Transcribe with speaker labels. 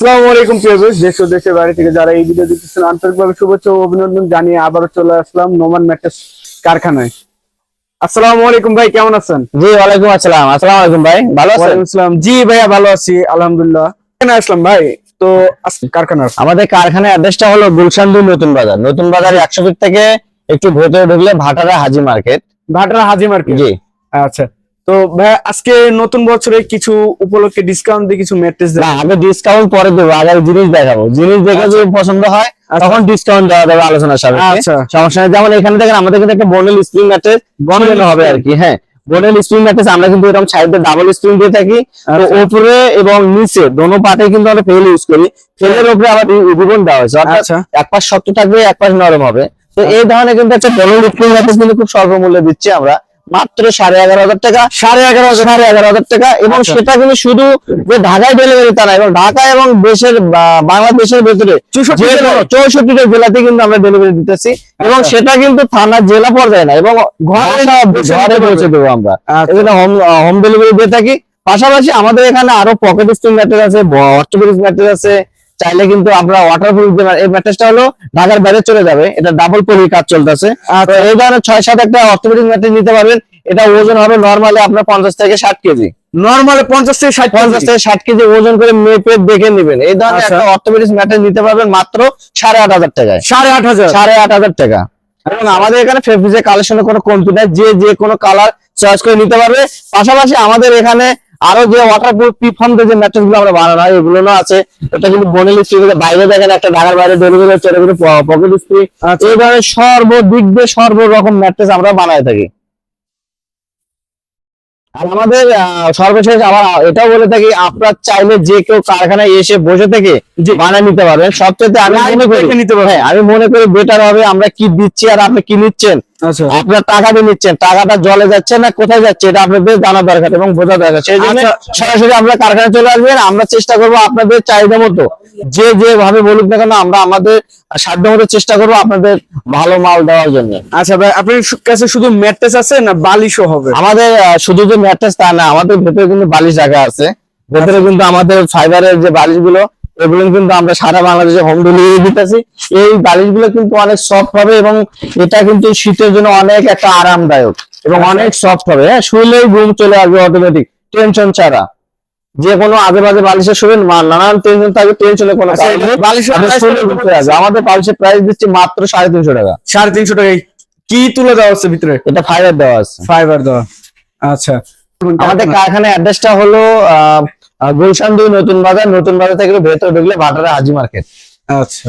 Speaker 1: আসসালামু আলাইকুম প্রিয় দেশ ও দেশের থেকে যারা এই ভিডিও দেখতেছেন আন্তরিকভাবে শুভেচ্ছা ও অভিনন্দন জানিয়ে আবারও চলে আসলাম নোমান ম্যাট্রেস কারখানায়। আসসালামু আলাইকুম ভাই কেমন আছেন?
Speaker 2: জি ওয়ালাইকুম আসসালাম। আসসালামু আলাইকুম ভাই ভালো আছেন?
Speaker 1: আসসালাম। জি ভাইয়া ভালো আছি আলহামদুলিল্লাহ। কেন আসলাম ভাই? তো কারখানা
Speaker 2: আমাদের কারখানার অ্যাড্রেসটা হলো গুলশান দুই নতুন বাজার। নতুন বাজার একশো ফিট থেকে একটু ভেতরে ঢুকলে ভাটারা হাজি মার্কেট।
Speaker 1: ভাটরা হাজি মার্কেট?
Speaker 2: জি।
Speaker 1: আচ্ছা। তো ভাই আজকে নতুন বছরে কিছু উপলক্ষে ডিসকাউন্ট দিয়ে কিছু ম্যাট্রেস
Speaker 2: না আগে ডিসকাউন্ট পরে দেবো আগে জিনিস দেখাবো। জিনিস দেখে যদি পছন্দ হয় তখন ডিসকাউন্ট দেওয়া যাবে আলোচনার সাপেক্ষে।
Speaker 1: আচ্ছা।
Speaker 2: সমস্যা নেই যেমন এখানে দেখেন আমাদের কিন্তু একটা বনেল স্প্রিং ম্যাট্রেস বনেল হবে আর কি হ্যাঁ। বনেল স্প্রিং ম্যাট্রেস আমরা কিন্তু এরকম সাইডে ডাবল স্প্রিং দিয়ে থাকি।
Speaker 1: আচ্ছা।
Speaker 2: উপরে এবং নিচে দোনো পাটে কিন্তু আমরা ফেল ইউজ করি। ফেলের উপরে আবার রিবন দেওয়া হয়েছে অর্থাৎ
Speaker 1: আচ্ছা।
Speaker 2: এক পাশ শক্ত থাকবে এক পাশ নরম হবে। তো এই ধরনের কিন্তু একটা বনেল স্প্রিং ম্যাট্রেস কিন্তু খুব স্বল্প মূল্যে দিচ্ছি আমরা। মাত্র সাড়ে এগারো হাজার টাকা।
Speaker 1: সাড়ে এগারো হাজার
Speaker 2: সাড়ে এগারো হাজার টাকা। এবং
Speaker 1: আচ্ছা।
Speaker 2: সেটা কিন্তু শুধু যে ঢাকায় ডেলিভারি তা না এবং ঢাকা এবং দেশের বাংলাদেশের ভেতরে
Speaker 1: চৌষট্টি
Speaker 2: চৌষট্টিটা জেলাতে কিন্তু আমরা ডেলিভারি দিতেছি। এবং
Speaker 1: আচ্ছা।
Speaker 2: সেটা কিন্তু থানা জেলা পর্যায়ে না এবং ঘরে ঘরে পৌঁছে দেবো আমরা।
Speaker 1: আচ্ছা।
Speaker 2: হোম হোম ডেলিভারি দিয়ে থাকি। পাশাপাশি আমাদের এখানে আরও পকেট স্প্রিং ম্যাট্রেস আছে অর্থোপেডিক্স ম্যাট্রেস আছে চাইলে কিন্তু আমরা ওয়াটারপ্রুফ এই ম্যাট্রেসটা হলো ঢাকার বাইরে চলে যাবে। এটা ডাবল পলি কাজ চলতেছে। তো এই ধরনের ছয় সাত একটা অর্থোপেডিক ম্যাট্রেস নিতে পারবেন। এটা ওজন হবে নর্মালি আপনার পঞ্চাশ থেকে ষাট কেজি।
Speaker 1: নর্মালে পঞ্চাশ থেকে ষাট
Speaker 2: পঞ্চাশ থেকে ষাট কেজি ওজন করে মেপে দেখে নেবেন। এই ধরনের
Speaker 1: আচ্ছা।
Speaker 2: একটা অর্থোপেডিক্স ম্যাট্রেস নিতে পারবেন মাত্র সাড়ে আট হাজার টাকায়।
Speaker 1: সাড়ে আট হাজার।
Speaker 2: সাড়ে আট হাজার টাকা। এবং আমাদের এখানে ফেব্রিজের কালেকশনে কোনো নাই যে যে কোনো কালার চয়েস করে নিতে পারবে। পাশাপাশি আমাদের এখানে আরও যে ওয়াটারপ্রুফ পিফন যে ম্যাট্রেসগুলো আমরা বানানো হয় এগুলো আছে। এটা কিন্তু বনেল স্প্রিং বাইরে দেখেন একটা ঢাকার বাইরে ডেলিভারি কিন্তু পকেট স্প্রিং। এই ধরনের সর্বদিক দিয়ে সর্বরকম ম্যাট্রেস আমরা বানায় থাকি। আর আমাদের সর্বশেষ আবার এটাও বলে থাকি আপনার চাইলে যে কেউ কারখানায় এসে বসে থেকে বানায় নিতে পারবেন। সবচেয়ে আমি
Speaker 1: Live
Speaker 2: মনে করি
Speaker 1: নিতে পারবেন।
Speaker 2: হ্যাঁ আমি মনে করি বেটার হবে আমরা কি দিচ্ছি আর আপনি কি নিচ্ছেন।
Speaker 1: আচ্ছা।
Speaker 2: আপনার টাকা দিয়ে নিচ্ছেন টাকাটা জলে যাচ্ছে না কোথায় যাচ্ছে এটা আপনাদের জানা দরকার এবং বোঝা দরকার। সেই জন্য
Speaker 1: আচ্ছা।
Speaker 2: সরাসরি আমরা কারখানায় চলে আসবেন আমরা চেষ্টা করব আপনাদের চাহিদা মতো। যে যেভাবে বলুক না কেন আমরা আমাদের সাধ্য মতো চেষ্টা করব আপনাদের ভালো মাল দেওয়ার জন্য।
Speaker 1: আচ্ছা ভাই আপনার কাছে শুধু ম্যাট্রেস আছে না বালিশও হবে?
Speaker 2: আমাদের শুধু যে ম্যাট্রেস তা না আমাদের ভেতরে কিন্তু বালিশ রাখা আছে। ভেতরে কিন্তু আমাদের ফাইবারের যে বালিশগুলো এগুলো কিন্তু আমরা সারা বাংলাদেশে হোম ডেলিভারি দিতেছি। এই বালিশগুলো কিন্তু অনেক সফট হবে এবং এটা কিন্তু শীতের জন্য অনেক একটা আরামদায়ক এবং অনেক সফট হবে। হ্যাঁ শুলেই ঘুম চলে আসবে অটোমেটিক টেনশন ছাড়া। যে কোনো আজে বাজে বালিশে শুবেন নানান টেনশন থাকবে টেনশনের কোনো। আমাদের বালিশের প্রাইস দিচ্ছি মাত্র সাড়ে তিনশো টাকা।
Speaker 1: সাড়ে তিনশো টাকায় কি তুলে দেওয়া হচ্ছে ভিতরে?
Speaker 2: এটা ফাইবার দেওয়া আছে।
Speaker 1: ফাইবার দেওয়া। আচ্ছা।
Speaker 2: আমাদের কারখানার অ্যাড্রেসটা হলো গুলশান দুই নতুন বাজার। নতুন বাজার থেকে ভেতরে ঢুকলে ভাটারা হাজি মার্কেট।
Speaker 1: আচ্ছা।